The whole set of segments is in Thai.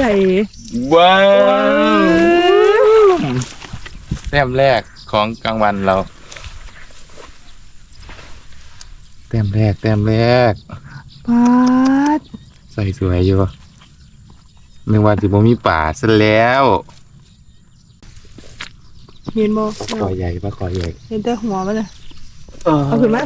ใช่ว้าวแต้มแรกของกลางวันเรา แต้มแรกแต้มแรกปาดใส่สวยอยู่ไม่ว่าจะบ่มีป่าซะแล้วเห็นบ่ขอใหญ่ปะขอใหญ่เห็นแต่หัวมันน่ะเอาขึ้นมา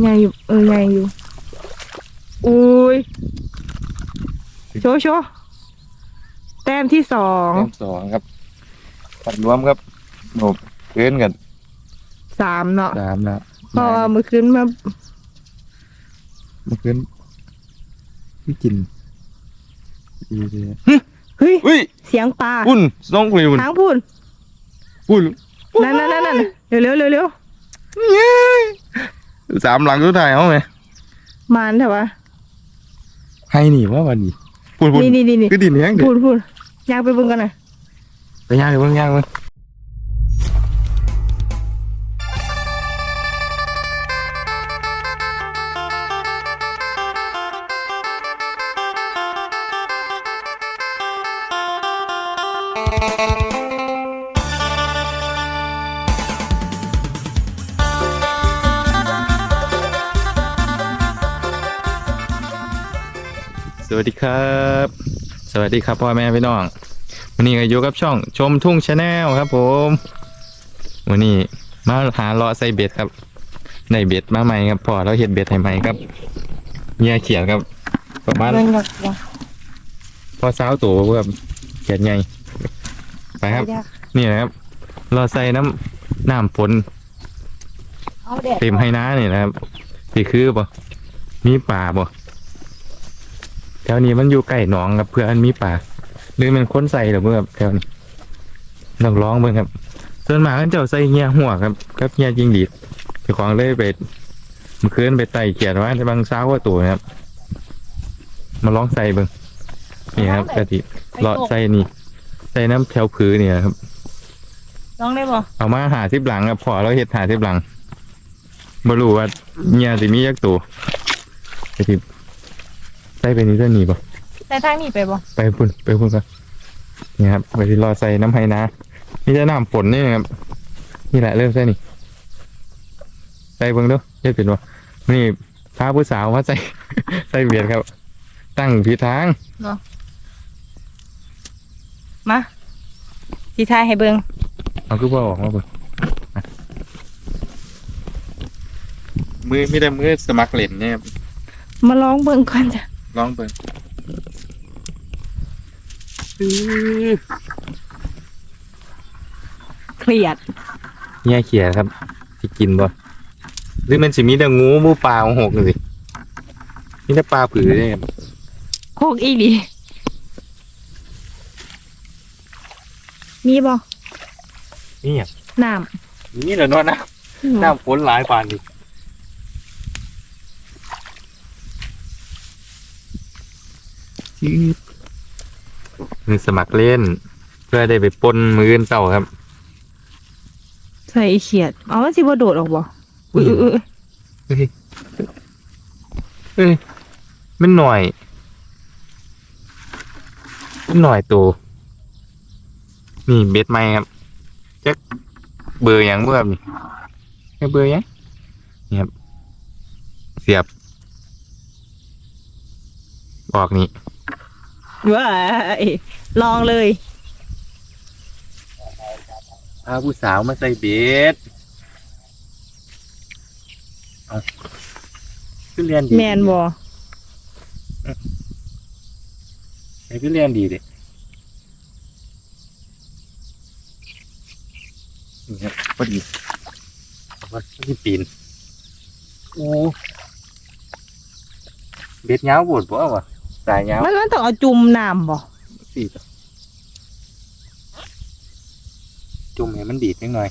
ใหญ่อยู่เออใหญ่อยู่ อุ้ยโชว์โชว์แต้มที่สองแต้มสองครับปัดรวมครับหมบเกินกันสามเนาะสามแล้วเพราะว่ามือขึ้นมาเมื่อคืนพี่กินดีเลยเฮ้ยอุ้ยเสียงปลาปุ่นน้องคุยปุ่นทางพูนปุ่นนั่นนั่นนั่นนั่นเร็วเร็วเร็วเร็วเย้สามหลังสุดท้ายเอาไหมมันแต่ว่า ให้หนีว่าวันนี้ปุ่นปุ่นนี่นี่นี่นี่คือดินแห้งเด็พูนพูนอยากไปเบิ่งกันหน่อยไปย่างเลยเบิ่งย่างเลย สวัสดีครับ สวัสดีครับพ่อแม่พี่น้องวันนี้ก็อยู่กับช่องชมทุ่งชาแนลครับ ผมวันนี้มาหาเลาะใส่เบ็ดครับในเบ็ดมาใหม่ครับพอเราเห็ดเบ็ดให้ใหม่ครับเงียเขียนครับ ประมาณเบิ่งก่อนว่าพอเช้าตัวเพื่อเขียนไงไปครับยากนี่นะครับเราใส่น้ำน้ำฝนเอาแดดเต็มให้น้านี่นะครับสีคือบ่มีป่าบ่ แถวนี้มันอยู่ใกล้หนองครับเพื่ออันมีป่าหรือมันค้นใส่หรือเปล่าครับแถวนี้ลองร้องเบิ่งครับส่วนมากมันเจ้าใส่เงียหัวครับกับเงียจิงดีดเจ้าของเลยไปเมื่อคืนไปไต่เกียรว่าบางเช้าว่าตัวนะครับ มาลองใส่เบิ่งนี่ครับกะทิเลาะใส่นี่ใส่น้ำแถวผือเนี่ยครับลองได้บ่เอามาหาทิบหลังครับพอเราเห็ดหาทิบหลังบรู้ว่าเงียสิมียักตัวกะทิใส่ไปนี่จะหนีป่ะแต่ทางนี้ไปบ่ไปพุ่นไปพุ่นกันนี่ครับไปที่รอใส่น้ำไห้นะนี่จะน้ำฝนนี่นะครับนี่แหละเริ่มใส่นี่ใส่เบิ่งเดูเฮ็ดเป็นวะนี่พาผู้สาวมาใส่ใส่เบียดครับ ตั้งผิดทางมาสิทายให้เบิ่งเอาคือว่าออกมาเบิ่งอะมือมีแต่มือสมัครเล่นเนี่ยครับมาลองเบิ่งก่อนจ้ะ ลองเบิ่งเครียดเนี่ยเขียครับที่กินบ่หรือมันสิมีแต่งูหมูปลาของหกเลยสิมีแต่ปลาผือเนี่ยครับโคกอีหลีมีบ่นี่อะน้นี่แหละเนาะนะำน้ำฝนหลายปาน ดินี่สมัครเล่น เพื่อได้ไปปนมืออนเต่าครับ ใส่เขียดเอามันสิบ่โดดออกบ่อุ้ยอุ้ยอุ้ยเฮ้ยเฮ้ยมันหน่อยมันหน่อยตัวนี่เบ็ดไหมครับจักเบอร์หยังเบอร์ครับนี่จักเบอร์หยังนี่ครับเสียบบอกนี่ ว้ายลองเลยพาผู้สาวมาใส่เบ็ดเอาขึ้นเรียนดีแมนบ่ไอ้ขึ้นเรียนดีเด็นี่ครับพอดีว่าที่ปีนโอ้เบ็ดยาวบดบ่วะ สายยาวมันมันต้องเอาจุ่มน้ำบ่สี่จ้ะจุ่มให้มันดีดนิดหน่อย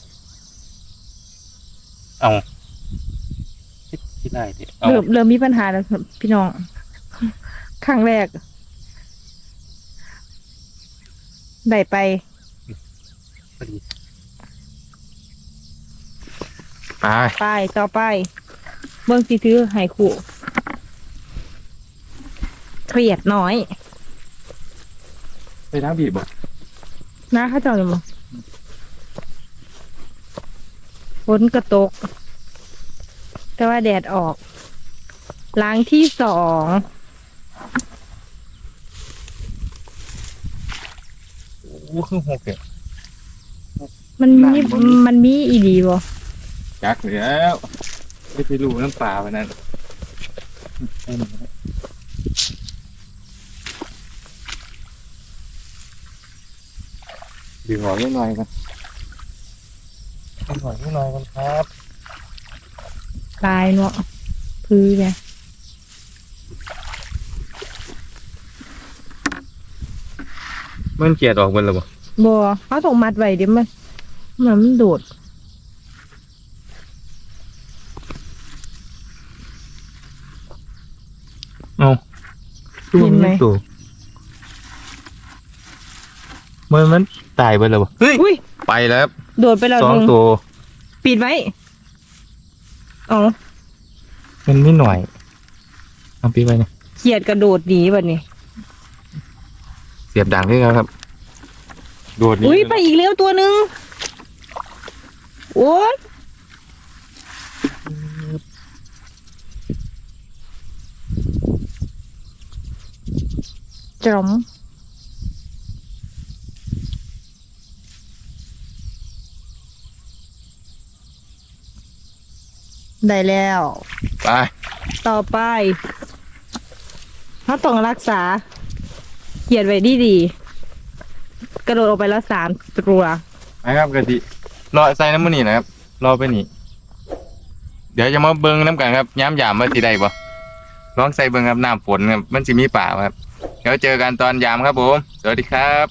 เอาเฮ็ดที่ได้เด็เอาเริ่มเริ่มมีปัญหาแล้วครับพี่น้อง ครั้งแรก ได้ไป พอดีไปไปต่อไป เบิ่งสิถือให้คู่ เครียดน้อยไปน้ำบีบบ่นะเข้าเจ้าเลยมั้งฝนกระตก แต่ว่าแดดออก ล้างที่สองโอ้คือหกเนี่ยมันมีมันมีอีดีบ่จักแล้วไม่ไปรู้น้ำปลาวันนั้น ดึงออกนิดหน่อยกันดึงออกนิดหน่อยกันครับลายเนาะพื้นไงมันเกลียดออกหมดแล้วบ่บัวเขาต้องมัดไว้เดี๋ยวมันมันมันโดดตัวมันตัว มันมันตายไปแล้วบ่เฮ้ยอุ้ยไปแล้วครับโดดไปแล้วสองหนึ่งตัวปิดไว้อ๋อมันไม่หน่อยเอาปีไปเนี่ยเขียดกระโดดหนีแบบนี้เสียบดังด้วยครับ โดดหนี่อุ้ยไปอีกแล้วตัวหนึ่งโอ้ยจอม ได้แล้ว ไป ต่อไปเขาต้องรักษาเขียนไว้ดีดีๆกระโดดออกไปแล้วสามตัวนะครับกะทิรอใส่น้ำมันนี่นะครับ รอไปนี่ เดี๋ยวจะมาเบิ้งน้ำกันครับย้ำยามว่าสิได้บ่ลองใส่เบิ้งครับน้ำฝนครับมันสิมีป่าครับ เดี๋ยวเจอกันตอนยามครับผม สวัสดีครับ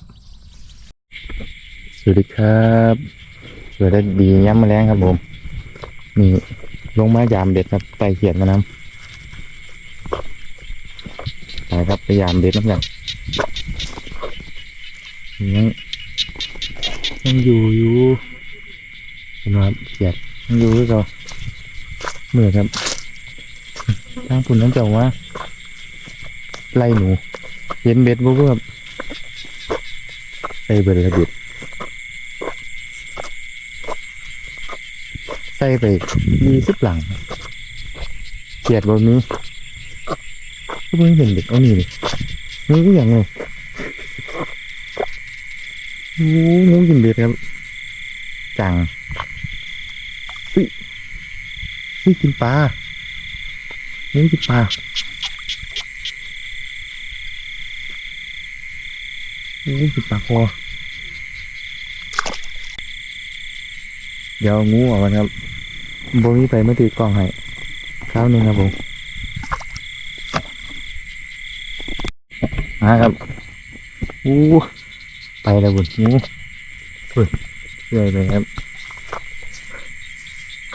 สวัสดีครับสวัสดีย้ำมาแรงครับผม นี่ ลงมายามเบ็ดครับไต่เขียนมาน้ำไปครับไปยามเบ็ดน้ำกันยังยังอยู่อยู่เห็นมครับเขียดยังอยู่หรือเปล่าเมื่อครับทางปุ่นนั้นจะว่าไล่หนูเห็นเบ็ดบ่เพิ่มใส่เบ็ดระเบิดใส่ไปยี่สิบหลังเขียดบนนี้ก็เพิ่งเห็นเด็กเอานี่เลยนี่ก็อย่างไงโอ้งูกินเบ็ดครับ จังอุ้ยอุ้ยกินปลางูกินปลาโอ้ยปิดปากคอเดี๋ยวงูออกมาครับ บมีไปเมื่อตีกล้องให้คราวหนึ่งครับผมมาครับอู้ไปแล้วบุญงูบุญเรื่อยไปครับ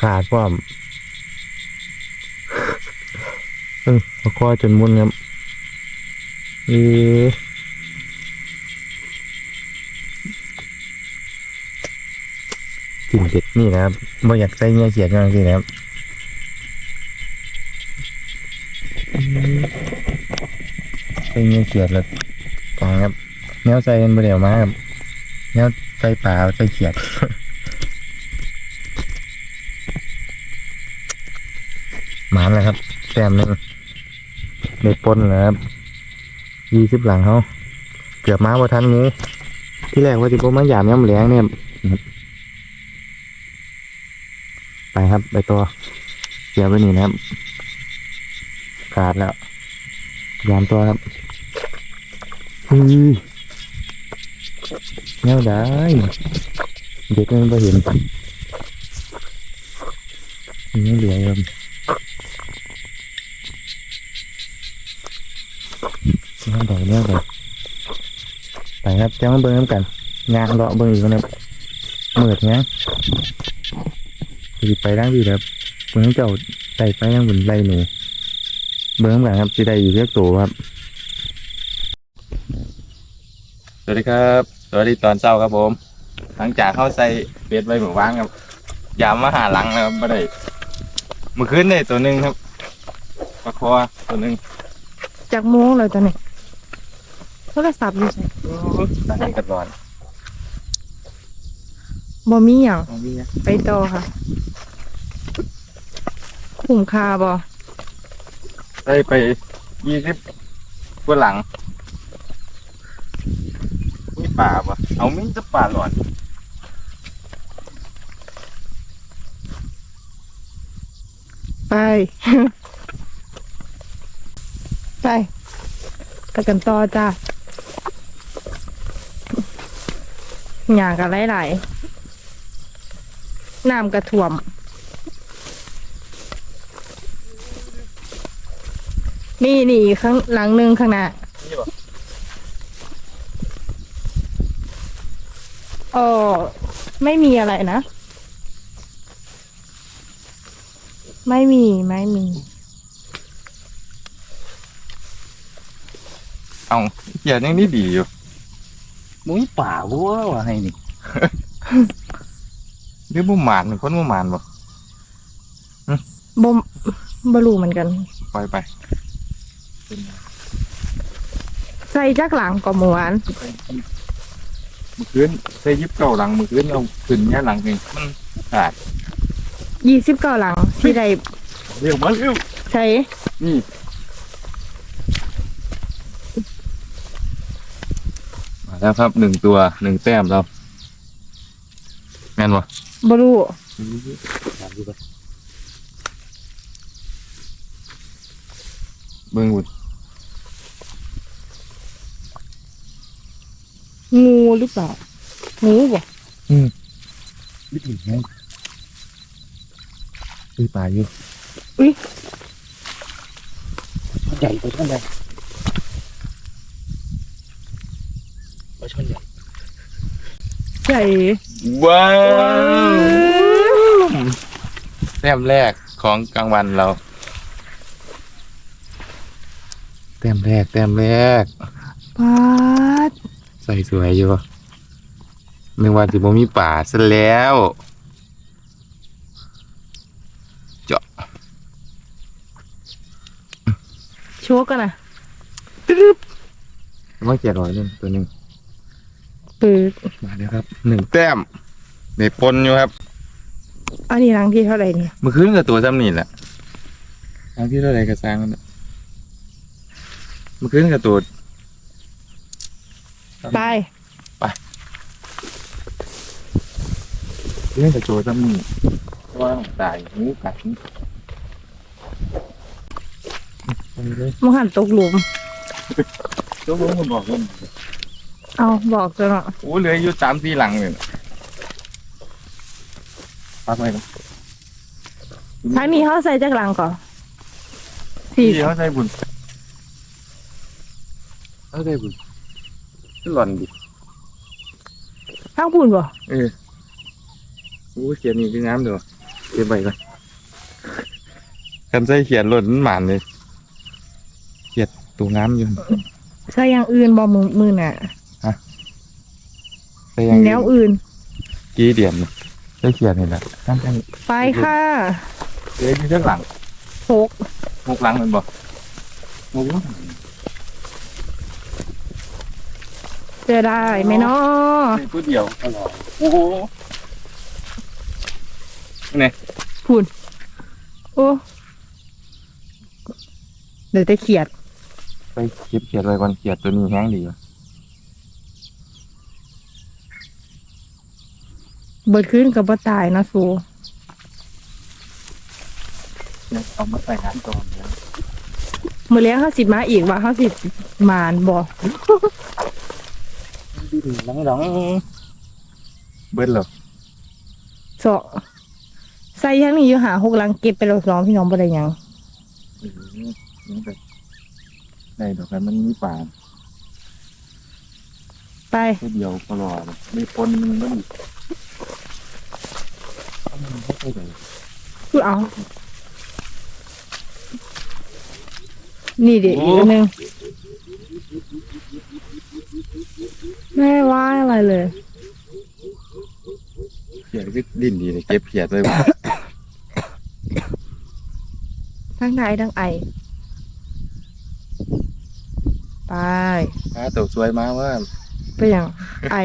ขาดความเออปาคอจนมุนครับเออ กินเด็ดนี่นะครับบ่อยากใส่เงี้ยเขียดกันสินะครับใส่เงี้ยเขียดแล้วกองครับแนวใส่กันบ่เดียวมาครับแนวใส่ปลาใส่เขียดหมานแล้วครับแต้มหนึงเด็ดปนแล้วครับยี่สิบหลังเขาเกือบมาบ่ทันงูที่แรกว่าจะบ่มาหยามย้ำแหลงเนี่ย ครับไปตัวเสียไปนี่นะครับ ขาดแล้วยามตัวครับอุ้ยแนวได้ เด็กมันไปเห็นนี่เหลือครับแนวใดแนวใดไปครับจะมาเบิ้งน้ำกันงานเลาะเบิ้งอีกนะครับเมือดเนี้ย สิไปด้านดีครับเบิ่งเจ้าไต่ไปยังบนไล่หนู เบิ่งหลังครับสิได้อยู่เรียกตัวครับ สวัสดีครับ สวัสดีตอนเช้าครับผม หลังจากเข้าใส่เบ็ดไว้หมู่บ้านครับ ยามมาหาหลังนะครับไม่ได้เมื่อคืนได้ตัวหนึ่งครับปลาคอตัวหนึ่งจากโมงเลยตอนนี้โทรศัพท์อยู่ไสได้กันร้อน บ่มีหยังเอามีนะไปต่อค่ะ คุ้มค่าบ่ได้ไปยี่สิบกว่าหลังมีป่าปะเอามีจะป่าหลอนไป ไปไปกันต่อจ้าหยากันหลายๆ น้ำกระถ่วม นี่นี่ข้างหลังหนึ่งข้างหน้านี่ปะเออไม่มีอะไรนะ ไม่มีไม่มี เอาเขียนยังนี่ดีอยู่มุ้ยป่าวัววะให้นี่ หรือบุหมานคนบุหมานบ่บ่บรู้เหมือนกัน ปล่อยไปใส่จักหลังก็หมอวานมือคืนใส่ยิบเก่าหลังมือคืนเอาขึ้นแค่หลังเองมันขาดยี่สิบเก้าหลังที่ใดเรียกมาเร็วใช้นี่มาแล้วครับหนึ่งตัวหนึ่งแต้มเราแม่นวะ บรู้เบิ้งบุดงูหรือเปล่างูบ่วิธีไงตีปลาอยู่อุ้ยใหญ่ไปท่านใดปลาช่อนใหญ่ใส่ ว้าวแต้มแรกของกลางวันเรา แต้มแรกแต้มแรกปาดใส่สวยอยู่ไม่ว่าจะบ่มีป่าซะแล้ว เจาะโชกกันนะมาเกียร้อยหนึงตัวหนึ่ง ปืดมาแล้วครับหนึ่งแต้มในปนอยู่ครับ อันนี้หลังที่เท่าไหร่เนี่ยเมื่อคืนกับตัวซ้ำนี่แหละทางที่เท่าไรก็สร้างมันน่ะเมื่อคืนกับตัวไปเรื่องกับตัวซ้ำนี่ว่าตายหูกัดนี่ไปเลยมหันตกหลุม ตัวรู้มันบอกว่า เอาบอกจะเนาะโอ้เหลืออยู่สามสี่หลังเลยน่ะพักไว้ก่อนทางนี้เขาใส่จักหลังก่อนสี่พี่เขาใส่บุญเขาใส่บุญหล่อนดิทางพูนบ่เออโอ้เขียนนี่คืองามเด้อเก็บไว้ก่อนกันใส่เขียนหล่นมันหมานเลยเขียดตัวงามอยู่ ใส่อย่างอื่นบ่มือมือน่ะ ใส่อยังแนวอื่น กี่เดียนนี่ใส่เขียนนี่แหละตั้งแต่ไปค่ะเหลืออยู่ข้างหลังหกหกหลังแมันบ่หกหลังจะได้ไหมเนาะใส่ผู้เดียวตลอดโอ้โหพูนโอ้เดี๋ยวจะเขียด ไปเก็บเขียดไว้ก่อนเขียดตัวนี้แห้งดีว่ะ เบิดขึ้นกับบ่ตายนะสูเนี่ยเอามาใส่น้ำก่อนเดี๋ยวมือเลี้ยงเขาสิมาอีกว่าเขาสิมานบ่หลังหลังเบิ้ลเหรอสองใส่ทั้งนี้อยู่หาหกหลังเก็บไปแล้วสองพี่น้องบ่ได้หยังเออยังแบบได้ดอกกันมันมีป่าไป ผู้เดียวตลอดมีปนมันมันไม่ใช่เลย พูดเอา นี่เด็กอีกอันหนึงไม่ว่าอะไรเลย เขียดก็ดิ้นดีเลยเก็บเขียดไว้บ่ ทั้งไทยทั้งไอ ไปหาตัวสวยมาว่าไปอย่างไอ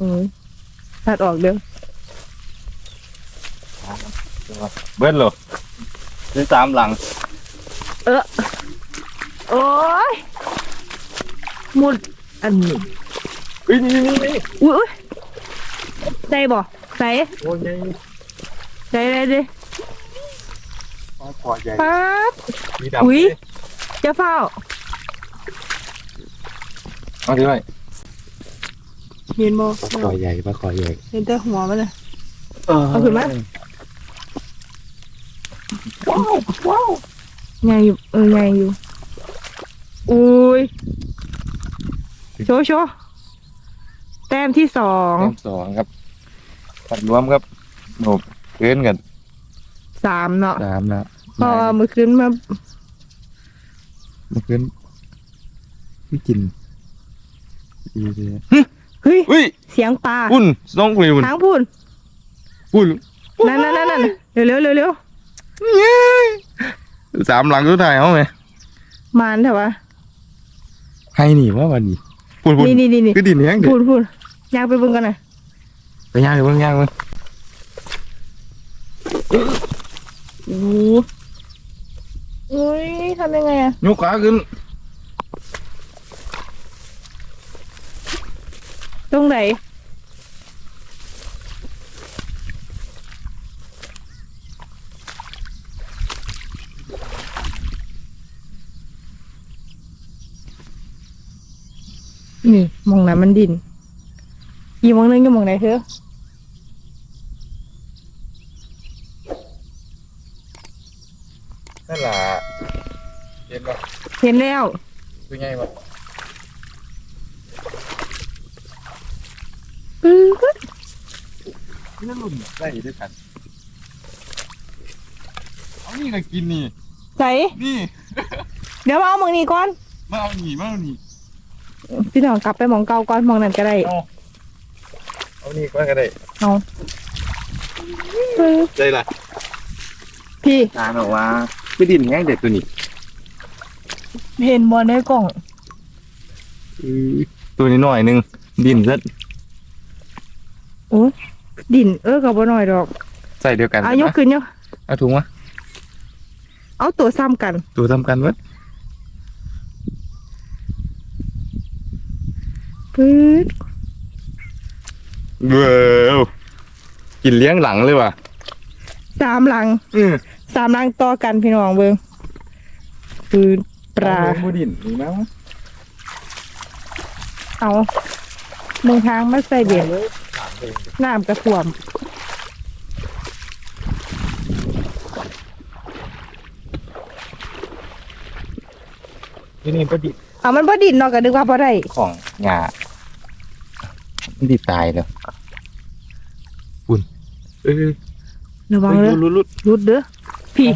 อืม ตัดออกเด้อเบิ้ลเหรอได้สามหลัง เออ โอ้ยมุดอันนี้เฮ้ยนี่นี่นี่อุ้ยอุ๊ยใส่บ่ใส่โอ้ยใหญ่ใส่เลยดิปลาคอใหญ่ป๊าบมีดำอุ๊ยจะเฝ้าเอาดิไว้ เห็นบ่ปลาคอใหญ่ปลาคอใหญ่เห็นแต่หัวมันเลย เอาขึ้นมา ว้าวว้าวใหญ่อยู่เออใหญ่อยู่อุ้ยโชว์โชว์แต้มที่สองแต้มสองครับตัดรวมครับหนบเกินกันสามเนาะสามนะพอมือขึ้นมามันเกินไม่กินดีเลย เฮ้ยเฮ้ยเสียงปลาปุ่นสองคนเลยปุ่นทางพูนปุ่นนั่นนั่นนั่นนั่นเร็วเร็วเร็วเร็วสามหลังสุดท้ายเอาไหมมานเถอะวะให้หนีว่าวันนี้ปุ่นปุ่นนี่นี่นี่นี่คือดินแห้งเด็พูนพูนอยากไปเบิ่งกันหน่อยไปย่างไปเบิ่งย่างเบิ่งโอ้โหอุ้ยทำยังไงอะยกขาขึ้น ตรงไหนนี่มองน้ำมันดิน อีกมองนึงก็มองไหนเธอนั่นล่ะเห็นปะเห็นแล้วคือไงปะ ปื๊ด นั่นรุ่นได้ด้วยกันเอานี่ก็กินนี่ ใส่นี่ เดี๋ยวมาเอาหมองนี้ก่อน มาเอาหนีมาเอาหนีพี่น้องกลับไปมองเก่าก่อนมองนั้นก็ได้ เอาเอานี่ก็ก็ได้ปื๊ดใจละพี่ทานบอกว่าคือดินแห้งเด็ดตัวนี้เห็นบอลในกล่อง ตัวนี้หน่อยหนึงดินซะ อ้ดินเออกับบหน่อยดอกใส่เดียวกันเอายกขึ้นยกเอาถุงมาเอาตัวซ้ำกันตัวทำกันวัดปื๊ดเบ้อกินเลี้ยงหลังเลยว่ะสามหลังอือสามหลังต่อกันพี่น้องเบิงปื๊ดปลาเอมูดินมีมั้งเอาเมืองทางมาใส่เบ็ด น้ำกระท่วมที่นี่ก็ดินเอามันบ่ดินเนาะก็นึกว่าบ่ได้ของงามันดิตายเลยปุ่นเออระวังเลยรุดรุดรุดเด้อพี่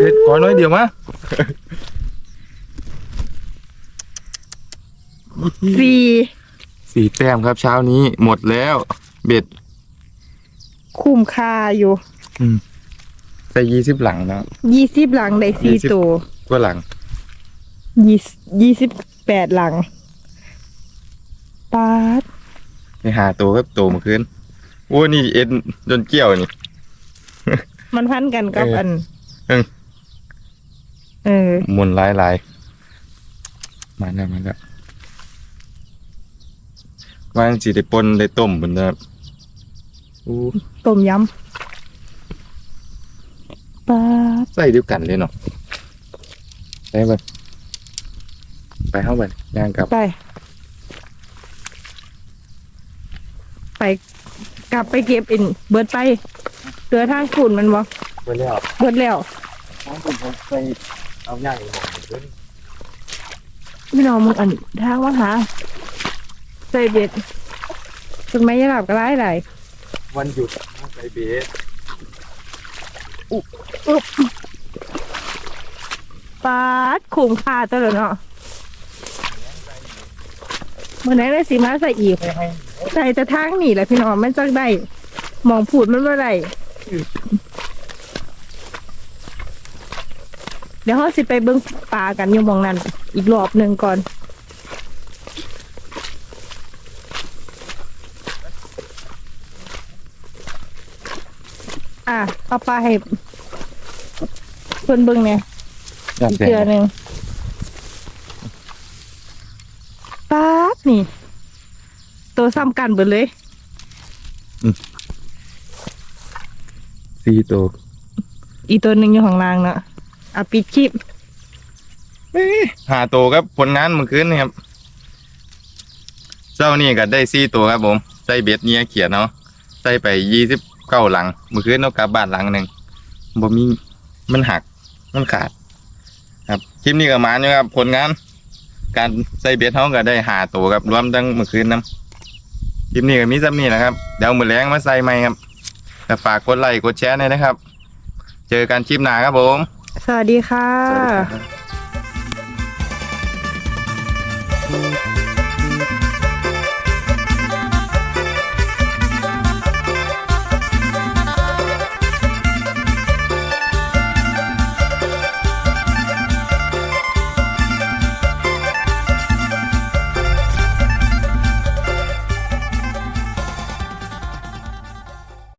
เด็ดก่อนน้อยเดียวมาสี่ สี่แต้มครับเช้านี้หมดแล้ว เบ็ดคุ้มค่าอยู่ใส่ยี่สิบหลังแล้วยี่สิบหลังได้สี่20ตัวก็หลังยี่ยี่สิบแปดหลังปาดไปหาตัวก็โตมาขึ้นโอ้นี่เอ็นจนเกี่ยวนี่ มันพันกันกับเอออัอันเออเออหมุนหลายหลายมาแล้วมาแล้ว ว่าสิได้ปนได้ต้มเหมือนเดิมอู้ต้มยำปาดใส่เดียวกันเลยเนาะไปไปไปเข้าไปย่างกลับไป ไปกลับไปเก็บอินเบิดไปเหลือทางฝุ่นมันบ่ไปแล้วเบิดแล้วน้องคุณผมไปเอาย่างอีกหน่อยเพิ่นไม่นอนมึงอันทางมาหา ใส่เบ็ดต้นไม้ยาหลับก็ไล่ไหลายวันหยุดใส่เบสปาดคุ้มค่าตัวเลยเนาะเมื่อไหร่ได้สิมาใส่อีกไม่ให้ใส่แต่ทางนี่แหละพี่น้องมันจักได้มองผูดมันเมื่อไรดี๋ยวเราสิไปเบิ่งปลากันอยู่หมองนั้นอีกรอบหนึ่งก่อน อะเอาปลาให้เพิ่นเบิ่งเนี่ยอีกเทือหนึ่งป๊าดนี่ ตัวซ้ำกันเบิดเลย สี่ตัวอีกตัวหนึ่งอยู่ข้างล่างเนาะอะปิดคลิปหาตัวครับผลงานเมื่อคืนนี่ครับเจ้านี่ก็ได้สี่ตัวครับผมใส่เบ็ดเนี่ยเขียนเนาะใส่ไปยี่สิบ เก้าหลังเมื่อคืนเรากลับบ้านหลังหนึ่งบ่มีมันหักมันขาด ครับคลิปนี้ก็มาอยู่ครับผลงาน การใส่เบ็ดเขาก็ได้หาตัวครับรวมทั้งเมื่อคืนน้ำคลิปนี้ก็มีซ้ำนี่แหละครับเดี๋ยวมือแรงมาใส่ใหม่ครับแต่ฝากกดไลค์กดแชร์หน่อยนะครับ เจอกันคลิปหน้าครับผม สวัสดีค่ะสวัสดีครับ